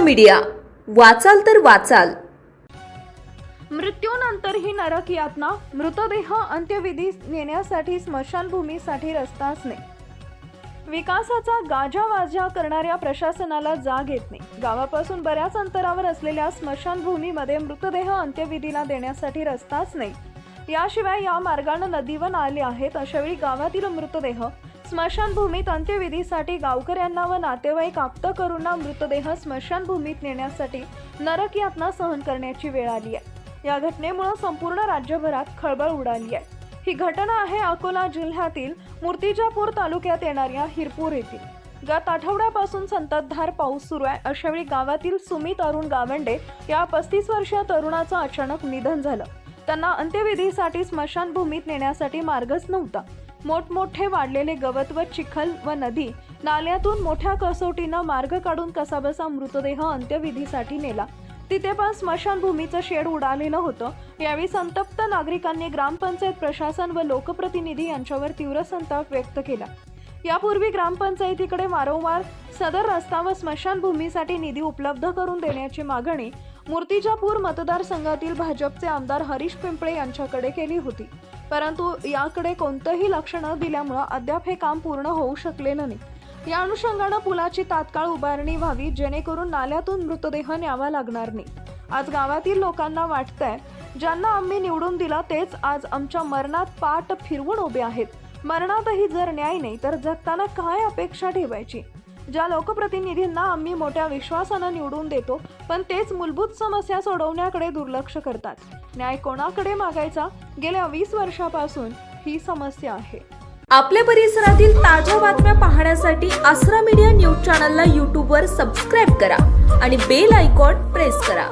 Media. वाचाल तर वाचाल. मृत्यूनंतर ही नरक यातना मृतदेह अंत्यविधी नेण्यासाठी स्मशानभूमीसाठी रस्ता असणे. विकासाचा गाजावाजा करणाऱ्या प्रशासनाला जाग येत नाही गावापासून बऱ्याच अंतरावर असलेल्या स्मशानभूमीमध्ये मृतदेह अंत्यविधीला देण्यासाठी रस्ताच नाही याशिवाय या मार्गानं नदी व नाले आहेत अशावेळी गावातील मृतदेह स्मशानभूमीत अंत्यविधीसाठी गावकऱ्यांना व नातेवाईक आप्त करूंना मृतदेह स्मशानभूमीत नेण्यासाठी नरक यातना सहन करण्याची वेळ आली आहे. या घटनेमुळे संपूर्ण राज्यभरात खळबळ उडाली आहे. ही घटना आहे अकोला जिल्ह्यातील मूर्तिजापूर तालुक्यात येणाऱ्या हिरपूर येथील. गत आठवड्यापासून संततधार पाऊस सुरू आहे. अशावेळी गावातील सुमित अरुण गावंडे या पस्तीस वर्षीय तरुणाचं अचानक निधन झालं. त्यांना अंत्यविधीसाठी स्मशानभूमीत नेण्यासाठी मार्गच नव्हता. मोठमोठे वाढलेले गवत व चिखल व नदी नाल्यातून मोठ्या कसोटीनं मार्ग काढून कसाबसा मृतदेह अंत्यविधीसाठी नेला. तिथे पण स्मशानभूमीचं शेड उडालेलं होतं. यावेळी संतप्त नागरिकांनी ग्रामपंचायत प्रशासन व लोकप्रतिनिधी यांच्यावर तीव्र संताप व्यक्त केला. यापूर्वी ग्रामपंचायतीकडे वारंवार सदर रस्ता व स्मशानभूमीसाठी निधी उपलब्ध करून देण्याची मागणी मूर्तिजापूर मतदारसंघातील भाजपचे आमदार हरीश पिंपळे यांच्याकडे केली होती. परंतु याकडे कोणतंही लक्ष न दिल्यामुळं अद्याप हे काम पूर्ण होऊ शकलेलं नाही. या अनुषंगानं पुलाची तात्काळ उभारणी व्हावी जेणेकरून नाल्यातून मृतदेह न्यावा लागणार नाही. आज गावातील लोकांना वाटतंय ज्यांना आम्ही निवडून दिला तेच आज आमच्या मरणात पाठ फिरवून उभे आहेत. मरणातही जर न्याय नाही तर जगताना काय अपेक्षा ठेवायची? ज्या लोकप्रतिनिधींना आम्ही मोठ्या विश्वासानं निवडून देतो पण तेच मूलभूत समस्या सोडवण्याकडे दुर्लक्ष करतात. न्याय कोणाकडे मागायचा? गेल्या वीस वर्षापासून ही समस्या आहे. आपल्या परिसरातील ताज्या बातम्या पाहण्यासाठी आसरा मीडिया न्यूज चॅनलला यूट्यूबवर सबस्क्राईब करा आणि बेल आयकॉन प्रेस करा.